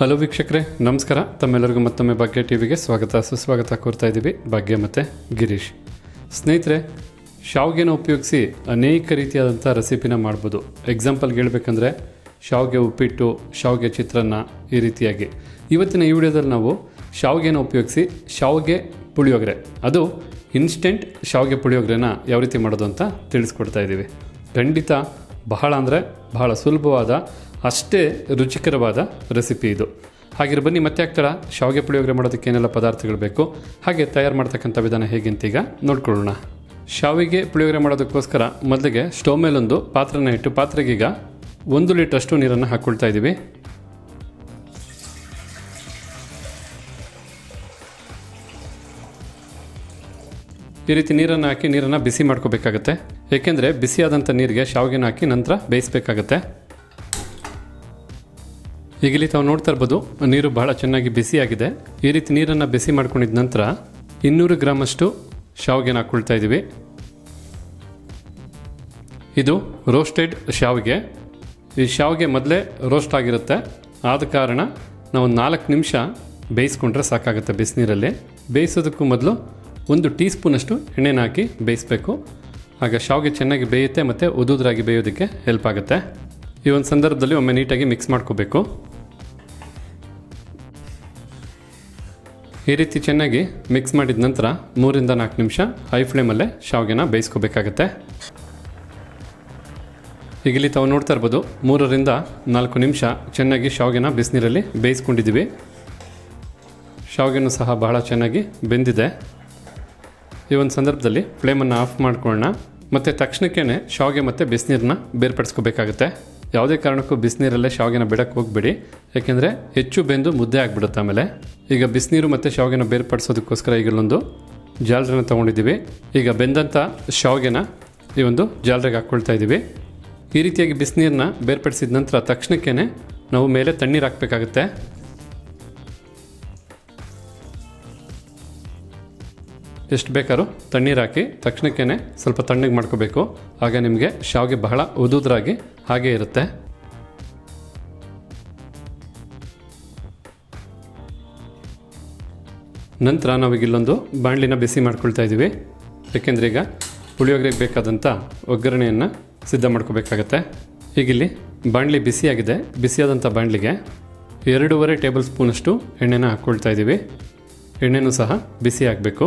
Hello ವೀಕ್ಷಕರೇ, ನಮಸ್ಕಾರ. ತಮ್ಮೆಲ್ಲರಿಗೂ ಮತ್ತೊಮ್ಮೆ ಭಾಗ್ಯ ಟಿ ವಿಗೆ ಸ್ವಾಗತ. ಸುಸ್ವಾಗತ ಕೋರ್ತಾ ಇದ್ದೀವಿ ಭಾಗ್ಯ ಮತ್ತು ಗಿರೀಶ್. ಸ್ನೇಹಿತರೆ, ಶಾವ್ಗೆನ ಉಪಯೋಗಿಸಿ ಅನೇಕ ರೀತಿಯಾದಂಥ ರೆಸಿಪಿನ ಮಾಡ್ಬೋದು. ಎಕ್ಸಾಂಪಲ್ಗೆ ಹೇಳ್ಬೇಕಂದ್ರೆ, ಶಾವ್ಗೆ ಉಪ್ಪಿಟ್ಟು, ಶಾವ್ಗೆ ಚಿತ್ರಾನ್ನ ಈ ರೀತಿಯಾಗಿ. ಇವತ್ತಿನ ಈ ವಿಡಿಯೋದಲ್ಲಿ ನಾವು ಶಾವ್ಗೆನ ಉಪಯೋಗಿಸಿ ಶಾವ್ಗೆ ಪುಳಿಯೋಗರೆ. ಅದು ಇನ್ಸ್ಟೆಂಟ್ ಶಾವ್ಗೆ ಪುಳಿಯೋಗರೆನ ಯಾವ ರೀತಿ ಮಾಡೋದು ಅಂತ ತಿಳಿಸ್ಕೊಡ್ತಾ ಇದ್ದೀವಿ. ಖಂಡಿತ ಬಹಳ ಅಂದರೆ ಬಹಳ ಸುಲಭವಾದ ಅಷ್ಟೇ ರುಚಿಕರವಾದ ರೆಸಿಪಿ ಇದು. ಹಾಗೆ ಬನ್ನಿ, ಮತ್ತೆ ಆಗ್ತಾರ ಶಾವಿಗೆ ಪುಳಿಯೋಗರೆ ಮಾಡೋದಕ್ಕೆ ಏನೆಲ್ಲ ಪದಾರ್ಥಗಳು ಬೇಕು? ಹಾಗೆ ತಯಾರು ಮಾಡ್ತಕ್ಕಂಥ ವಿಧಾನ ಹೇಗೆ ಈಗ ನೋಡ್ಕೊಳ್ಳೋಣ. ಶಾವಿಗೆ ಪುಳಿಯೋಗರೆ ಮಾಡೋದಕ್ಕೋಸ್ಕರ ಮೊದಲಿಗೆ ಸ್ಟವ್ ಮೇಲೊಂದು ಪಾತ್ರನ ಇಟ್ಟು ಪಾತ್ರೆಗೀಗ ಒಂದು ಲೀಟ್ರಷ್ಟು ನೀರನ್ನು ಹಾಕ್ಕೊಳ್ತಾ ಇದ್ದೀವಿ. ಈ ರೀತಿ ನೀರನ್ನು ಹಾಕಿ ನೀರನ್ನು ಬಿಸಿ ಮಾಡ್ಕೋಬೇಕಾಗತ್ತೆ. ಏಕೆಂದರೆ ಬಿಸಿಯಾದಂಥ ನೀರಿಗೆ ಶಾವಿಗೆನ ಹಾಕಿ ನಂತರ ಬೇಯಿಸಬೇಕಾಗತ್ತೆ. ಈಗ ಇಲ್ಲಿ ತಾವು ನೋಡ್ತಾ ಇರ್ಬೋದು, ನೀರು ಬಹಳ ಚೆನ್ನಾಗಿ ಬಿಸಿಯಾಗಿದೆ. ಈ ರೀತಿ ನೀರನ್ನು ಬಿಸಿ ಮಾಡ್ಕೊಂಡಿದ ನಂತರ ಇನ್ನೂರು ಗ್ರಾಮಷ್ಟು ಶಾವಿಗೆನ ಹಾಕ್ಕೊಳ್ತಾ ಇದ್ದೀವಿ. ಇದು ರೋಸ್ಟೆಡ್ ಶಾವಿಗೆ. ಈ ಶಾವಿಗೆ ಮೊದಲೇ ರೋಸ್ಟ್ ಆಗಿರುತ್ತೆ. ಆದ ಕಾರಣ ನಾವು ನಾಲ್ಕು ನಿಮಿಷ ಬೇಯಿಸ್ಕೊಂಡ್ರೆ ಸಾಕಾಗುತ್ತೆ ಬಿಸಿನೀರಲ್ಲಿ. ಬೇಯಿಸೋದಕ್ಕೂ ಮೊದಲು ಒಂದು ಟೀ ಸ್ಪೂನಷ್ಟು ಎಣ್ಣೆನ ಹಾಕಿ ಬೇಯಿಸಬೇಕು. ಆಗ ಶಾವಿಗೆ ಚೆನ್ನಾಗಿ ಬೇಯುತ್ತೆ ಮತ್ತು ಉದುದ್ರಾಗಿ ಬೇಯೋದಕ್ಕೆ ಹೆಲ್ಪ್ ಆಗುತ್ತೆ. ಈ ಒಂದು ಸಂದರ್ಭದಲ್ಲಿ ಒಮ್ಮೆ ನೀಟಾಗಿ ಮಿಕ್ಸ್ ಮಾಡ್ಕೋಬೇಕು. ಈ ರೀತಿ ಚೆನ್ನಾಗಿ ಮಿಕ್ಸ್ ಮಾಡಿದ ನಂತರ ಮೂರಿಂದ ನಾಲ್ಕು ನಿಮಿಷ ಹೈ ಫ್ಲೇಮಲ್ಲೇ ಶಾವಿಗೆನ ಬೇಯಿಸ್ಕೋಬೇಕಾಗತ್ತೆ. ಈಗ ಇಲ್ಲಿ ತಾವು ನೋಡ್ತಾ ಇರ್ಬೋದು, ಮೂರರಿಂದ ನಾಲ್ಕು ನಿಮಿಷ ಚೆನ್ನಾಗಿ ಶಾವಿಗೆನ ಬಿಸಿನೀರಲ್ಲಿ ಬೇಯಿಸ್ಕೊಂಡಿದ್ದೀವಿ. ಶಾವಿಗೆನೂ ಸಹ ಬಹಳ ಚೆನ್ನಾಗಿ ಬೆಂದಿದೆ. ಈ ಒಂದು ಸಂದರ್ಭದಲ್ಲಿ ಫ್ಲೇಮನ್ನು ಆಫ್ ಮಾಡ್ಕೊಳ್ಳೋಣ. ಮತ್ತು ತಕ್ಷಣಕ್ಕೇ ಶಾವಿಗೆ ಮತ್ತು ಬಿಸಿನೀರನ್ನ ಬೇರ್ಪಡಿಸ್ಕೋಬೇಕಾಗುತ್ತೆ. ಯಾವುದೇ ಕಾರಣಕ್ಕೂ ಬಿಸಿನೀರಲ್ಲೇ ಶಾವಿಗೆನ ಬಿಡಕ್ಕೆ ಹೋಗ್ಬೇಡಿ. ಯಾಕೆಂದರೆ ಹೆಚ್ಚು ಬೆಂದು ಮುದ್ದೆ ಆಗಿಬಿಡುತ್ತೆ ಆಮೇಲೆ. ಈಗ ಬಿಸಿನೀರು ಮತ್ತು ಶಾವಿಗೆನ ಬೇರ್ಪಡಿಸೋದಕ್ಕೋಸ್ಕರ ಈಗ ಇಲ್ಲೊಂದು ಜಾಲರನ್ನ ತೊಗೊಂಡಿದ್ದೀವಿ. ಈಗ ಬೆಂದಂಥ ಶಾವಿಗೆನ ಈ ಒಂದು ಜಾಲರಿಗೆ ಹಾಕ್ಕೊಳ್ತಾ ಇದ್ದೀವಿ. ಈ ರೀತಿಯಾಗಿ ಬಿಸಿನೀರನ್ನ ಬೇರ್ಪಡಿಸಿದ ನಂತರ ತಕ್ಷಣಕ್ಕೇ ನಾವು ಮೇಲೆ ತಣ್ಣೀರು ಹಾಕಬೇಕಾಗುತ್ತೆ. ಎಷ್ಟು ಬೇಕಾದ್ರೂ ತಣ್ಣೀರು ಹಾಕಿ ತಕ್ಷಣಕ್ಕೇ ಸ್ವಲ್ಪ ತಣ್ಣಗೆ ಮಾಡ್ಕೋಬೇಕು. ಆಗ ನಿಮಗೆ ಶಾವಿಗೆ ಬಹಳ ಉದುದ್ರಾಗಿ ಹಾಗೆ ಇರುತ್ತೆ. ನಂತರ ನಾವೀಗ ಇಲ್ಲೊಂದು ಬಾಣಲಿನ ಬಿಸಿ ಮಾಡ್ಕೊಳ್ತಾ ಇದ್ದೀವಿ ಏಕೆಂದರೆ ಈಗ ಪುಳಿಯೋಗರೆಗೆ ಬೇಕಾದಂಥ ಒಗ್ಗರಣೆಯನ್ನು ಸಿದ್ಧ ಮಾಡ್ಕೋಬೇಕಾಗತ್ತೆ. ಈಗಿಲ್ಲಿ ಬಾಣಲಿ ಬಿಸಿಯಾಗಿದೆ. ಬಿಸಿಯಾದಂಥ ಬಾಣಲಿಗೆ ಎರಡೂವರೆ ಟೇಬಲ್ ಸ್ಪೂನಷ್ಟು ಎಣ್ಣೆನ ಹಾಕ್ಕೊಳ್ತಾ ಇದ್ದೀವಿ ಎಣ್ಣೆನೂ ಸಹ ಬಿಸಿ ಆಗಬೇಕು.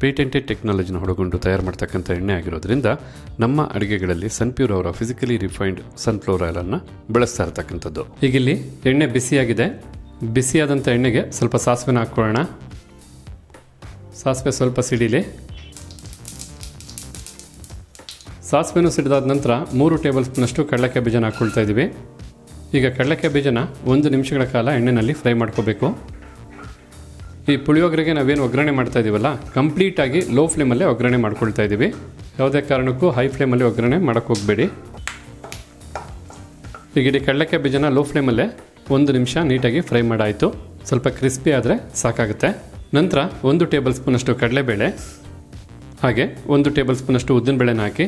ಪೇಟೆಂಟೆಡ್ ಟೆಕ್ನಾಲಜಿನ ಹೊಡಗೊಂಡು ತಯಾರು ಮಾಡ್ತಕ್ಕಂಥ ಎಣ್ಣೆ ಆಗಿರೋದ್ರಿಂದ ನಮ್ಮ ಅಡುಗೆಗಳಲ್ಲಿ ಸನ್ಪ್ಯೂರ್ ಅವರ ಫಿಸಿಕಲಿ ರಿಫೈನ್ಡ್ ಸನ್ಫ್ಲವರ್ ಆಯಿಲನ್ನು ಬಳಸ್ತಾ ಇರ್ತಕ್ಕಂಥದ್ದು. ಈಗಿಲ್ಲಿ ಎಣ್ಣೆ ಬಿಸಿಯಾಗಿದೆ. ಬಿಸಿಯಾದಂಥ ಎಣ್ಣೆಗೆ ಸ್ವಲ್ಪ ಸಾಸಿವೆನ ಹಾಕ್ಕೊಳ್ಳೋಣ. ಸಾಸಿವೆ ಸ್ವಲ್ಪ ಸಿಡಿಲಿ. ಸಾಸಿವೆನೂ ಸಿಡಿದಾದ ನಂತರ ಮೂರು ಟೇಬಲ್ ಸ್ಪೂನಷ್ಟು ಕಡಲೆಕಾಯಿ ಬೀಜನ ಹಾಕ್ಕೊಳ್ತಾ ಇದ್ದೀವಿ. ಈಗ ಕಡಲೆಕಾಯಿ ಬೀಜನ ಒಂದು ನಿಮಿಷಗಳ ಕಾಲ ಎಣ್ಣೆಯಲ್ಲಿ ಫ್ರೈ ಮಾಡ್ಕೋಬೇಕು. ಈ ಪುಳಿಯೋಗರೆಗೆ ನಾವೇನು ಒಗ್ಗರಣೆ ಮಾಡ್ತಾ ಇದ್ದೀವಲ್ಲ ಕಂಪ್ಲೀಟಾಗಿ ಲೋ ಫ್ಲೇಮಲ್ಲೇ ಒಗ್ಗರಣೆ ಮಾಡ್ಕೊಳ್ತಾ ಇದ್ದೀವಿ ಯಾವುದೇ ಕಾರಣಕ್ಕೂ ಹೈ ಫ್ಲೇಮಲ್ಲಿ ಒಗ್ಗರಣೆ ಮಾಡೋಕ್ಕೆ ಹೋಗಬೇಡಿ. ಈಗ ಇಡೀ ಕಡಲೆಕಾಯಿ ಬೀಜನ ಲೋ ಫ್ಲೇಮಲ್ಲೇ ಒಂದು ನಿಮಿಷ ನೀಟಾಗಿ ಫ್ರೈ ಮಾಡಾಯಿತು. ಸ್ವಲ್ಪ ಕ್ರಿಸ್ಪಿ ಆದರೆ ಸಾಕಾಗುತ್ತೆ. ನಂತರ ಒಂದು ಟೇಬಲ್ ಸ್ಪೂನಷ್ಟು ಕಡಲೆಬೇಳೆ, ಹಾಗೆ ಒಂದು ಟೇಬಲ್ ಸ್ಪೂನಷ್ಟು ಉದ್ದಿನಬೇಳೆನ ಹಾಕಿ,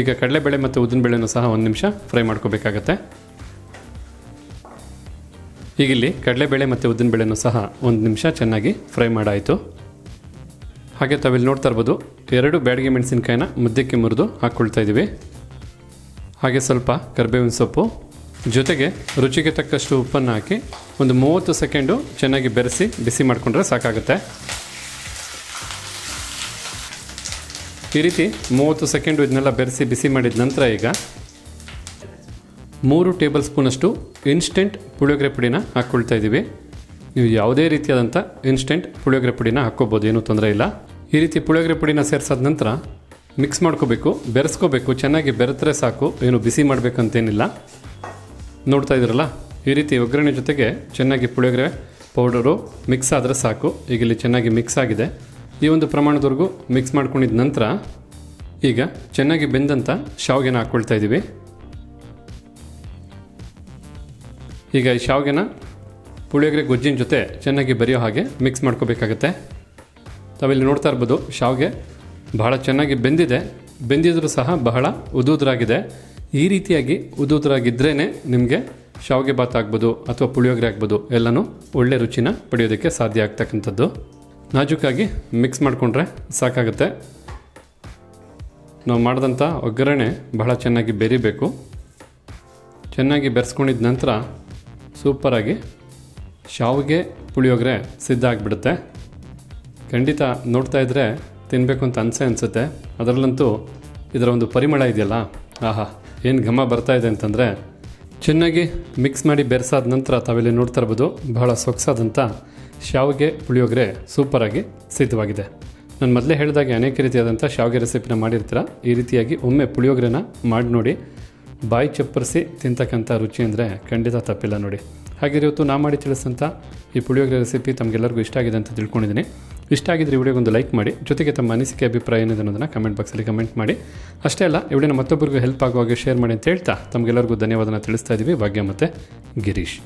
ಈಗ ಕಡಲೆಬೇಳೆ ಮತ್ತು ಉದ್ದಿನಬೇಳೆನೂ ಸಹ ಒಂದು ನಿಮಿಷ ಫ್ರೈ ಮಾಡ್ಕೋಬೇಕಾಗತ್ತೆ. ಈಗ ಇಲ್ಲಿ ಕಡಲೆಬೇಳೆ ಮತ್ತು ಉದ್ದಿನಬೇಳೆನೂ ಸಹ ಒಂದು ನಿಮಿಷ ಚೆನ್ನಾಗಿ ಫ್ರೈ ಮಾಡಾಯಿತು. ಹಾಗೆ ತಾವಿಲ್ಲಿ ನೋಡ್ತಾ ಇರ್ಬೋದು, ಎರಡು ಬ್ಯಾಡಿಗೆ ಮೆಣಸಿನ್ಕಾಯಿನ ಮುದ್ದಕ್ಕೆ ಮುರಿದು ಹಾಕ್ಕೊಳ್ತಾ ಇದ್ದೀವಿ. ಹಾಗೆ ಸ್ವಲ್ಪ ಕರಿಬೇವಿನ ಸೊಪ್ಪು, ಜೊತೆಗೆ ರುಚಿಗೆ ತಕ್ಕಷ್ಟು ಉಪ್ಪನ್ನು ಹಾಕಿ ಒಂದು ಮೂವತ್ತು ಸೆಕೆಂಡು ಚೆನ್ನಾಗಿ ಬೆರೆಸಿ ಬಿಸಿ ಮಾಡಿಕೊಂಡ್ರೆ ಸಾಕಾಗುತ್ತೆ. ಈ ರೀತಿ ಮೂವತ್ತು ಸೆಕೆಂಡು ಇದನ್ನೆಲ್ಲ ಬೆರೆಸಿ ಬಿಸಿ ಮಾಡಿದ ನಂತರ ಈಗ ಮೂರು ಟೇಬಲ್ ಸ್ಪೂನಷ್ಟು ಇನ್ಸ್ಟೆಂಟ್ ಪುಳಿಯೋಗರೆ ಪುಡಿನ ಹಾಕ್ಕೊಳ್ತಾ ಇದ್ದೀವಿ. ನೀವು ಯಾವುದೇ ರೀತಿಯಾದಂಥ ಇನ್ಸ್ಟೆಂಟ್ ಪುಳಿಯೋಗರೆ ಪುಡಿನ ಹಾಕ್ಕೋಬೋದು, ಏನೂ ತೊಂದರೆ ಇಲ್ಲ. ಈ ರೀತಿ ಪುಳಿಯೋಗರೆ ಪುಡಿನ ಸೇರಿಸಾದ ನಂತರ ಮಿಕ್ಸ್ ಮಾಡ್ಕೋಬೇಕು, ಬೆರೆಸ್ಕೋಬೇಕು, ಚೆನ್ನಾಗಿ ಬೆರೆತರೆ ಸಾಕು, ಏನು ಬಿಸಿ ಮಾಡಬೇಕಂತೇನಿಲ್ಲ. ನೋಡ್ತಾ ಇದ್ದೀರಲ್ಲ, ಈ ರೀತಿ ಒಗ್ಗರಣೆ ಜೊತೆಗೆ ಚೆನ್ನಾಗಿ ಪುಳಿಯೋಗರೆ ಪೌಡರು ಮಿಕ್ಸ್ ಆದರೆ ಸಾಕು. ಈಗ ಇಲ್ಲಿ ಚೆನ್ನಾಗಿ ಮಿಕ್ಸ್ ಆಗಿದೆ. ಈ ಒಂದು ಪ್ರಮಾಣದವರೆಗೂ ಮಿಕ್ಸ್ ಮಾಡ್ಕೊಂಡಿದ ನಂತರ ಈಗ ಚೆನ್ನಾಗಿ ಬೆಂದಂಥ ಶಾವಿಗೆನ ಹಾಕ್ಕೊಳ್ತಾ ಇದ್ದೀವಿ. ಈಗ ಈ ಶಾವಿಗೆನ ಪುಳಿಯೋಗರೆ ಗೊಜ್ಜಿನ ಜೊತೆ ಚೆನ್ನಾಗಿ ಬರೆಯೋ ಹಾಗೆ ಮಿಕ್ಸ್ ಮಾಡ್ಕೋಬೇಕಾಗತ್ತೆ. ತಾವಿಲ್ಲಿ ನೋಡ್ತಾ ಇರ್ಬೋದು, ಶಾವಿಗೆ ಬಹಳ ಚೆನ್ನಾಗಿ ಬೆಂದಿದೆ. ಬೆಂದಿದ್ರೂ ಸಹ ಬಹಳ ಉದುದ್ರಾಗಿದೆ. ಈ ರೀತಿಯಾಗಿ ಉದುದ್ರಾಗಿದ್ರೇ ನಿಮಗೆ ಶಾವಿಗೆ ಬಾತ್ ಆಗ್ಬೋದು ಅಥವಾ ಪುಳಿಯೋಗರೆ ಆಗ್ಬೋದು ಎಲ್ಲನೂ ಒಳ್ಳೆ ರುಚಿನ ಪಡೆಯೋದಕ್ಕೆ ಸಾಧ್ಯ ಆಗ್ತಕ್ಕಂಥದ್ದು. ನಾಜೂಕಾಗಿ ಮಿಕ್ಸ್ ಮಾಡಿಕೊಂಡ್ರೆ ಸಾಕಾಗುತ್ತೆ. ನಾವು ಮಾಡಿದಂಥ ಒಗ್ಗರಣೆ ಬಹಳ ಚೆನ್ನಾಗಿ ಬೆರಿಬೇಕು. ಚೆನ್ನಾಗಿ ಬೆರೆಸ್ಕೊಂಡಿದ ನಂತರ ಸೂಪರಾಗಿ ಶಾವಿಗೆ ಪುಳಿಯೋಗರೆ ಸಿದ್ಧ ಆಗಿಬಿಡುತ್ತೆ. ಖಂಡಿತ ನೋಡ್ತಾ ಇದ್ದರೆ ತಿನ್ನಬೇಕು ಅಂತ ಅನಿಸೆ ಅನಿಸುತ್ತೆ. ಅದರಲ್ಲಂತೂ ಇದರ ಒಂದು ಪರಿಮಳ ಇದೆಯಲ್ಲ? ಆಹಾ, ಏನು ಘಮ ಬರ್ತಾ ಇದೆ ಅಂತಂದರೆ ಚೆನ್ನಾಗಿ ಮಿಕ್ಸ್ ಮಾಡಿ ಬೆರೆಸಾದ ನಂತರ ತಾವಿಲ್ಲಿ ನೋಡ್ತಾ ಇರ್ಬೋದು, ಬಹಳ ಸೊಗಸಾದಂಥ ಶಾವಿಗೆ ಪುಳಿಯೋಗರೆ ಸೂಪರಾಗಿ ಸಿದ್ಧವಾಗಿದೆ. ನಾನು ಮೊದಲೇ ಹೇಳಿದಾಗೆ ಅನೇಕ ರೀತಿಯಾದಂಥ ಶಾವಿಗೆ ರೆಸಿಪಿನ ಮಾಡಿರ್ತೀರ? ಈ ರೀತಿಯಾಗಿ ಒಮ್ಮೆ ಪುಳಿಯೋಗರೆನ ಮಾಡಿ ನೋಡಿ. ಬಾಯಿ ಚಪ್ಪರಿಸಿ ತಿಂತಕ್ಕಂಥ ರುಚಿ ಅಂದರೆ ಖಂಡಿತ ತಪ್ಪಿಲ್ಲ ನೋಡಿ. ಹಾಗೆ ಇವತ್ತು ನಾ ಮಾಡಿ ತಿಳಿಸಂಥ ಈ ಪುಳಿಯೋಗರೆ ರೆಸಿಪಿ ತಮಗೆಲ್ಲರಿಗೂ ಇಷ್ಟ ಆಗಿದೆ ಅಂತ ತಿಳ್ಕೊಂಡಿದ್ದೀನಿ. ಇಷ್ಟ ಆಗಿದ್ರೆ ಈ ವಿಡಿಯೋಗೊಂದು ಲೈಕ್ ಮಾಡಿ, ಜೊತೆಗೆ ತಮ್ಮ ಅನಿಸಿಕೆ, ಅಭಿಪ್ರಾಯ ಏನಿದೆ ಅನ್ನೋದನ್ನು ಕಮೆಂಟ್ ಬಾಕ್ಸಲ್ಲಿ ಕಮೆಂಟ್ ಮಾಡಿ. ಅಷ್ಟೇ ಅಲ್ಲ, ಈ ವಿಡಿಯೋನ ಮತ್ತೊಬ್ಬರಿಗೂ ಹೆಲ್ಪ್ ಆಗುವ ಹಾಗೆ ಶೇರ್ ಮಾಡಿ ಅಂತ ಹೇಳ್ತಾ ತಮಗೆಲ್ಲರಿಗೂ ಧನ್ಯವಾದನ ತಿಳಿಸ್ತಾ ಇದ್ದೀವಿ ಭಾಗ್ಯ ಮತ್ತು ಗಿರೀಶ್.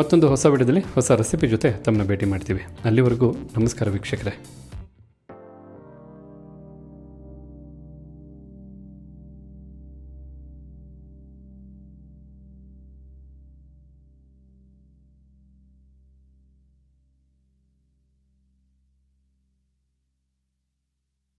ಮತ್ತೊಂದು ಹೊಸ ವಿಡಿಯೋದಲ್ಲಿ ಹೊಸ ರೆಸಿಪಿ ಜೊತೆ ತಮ್ಮನ್ನ ಭೇಟಿ ಮಾಡ್ತೀವಿ. ಅಲ್ಲಿವರೆಗೂ ನಮಸ್ಕಾರ ವೀಕ್ಷಕರೇ.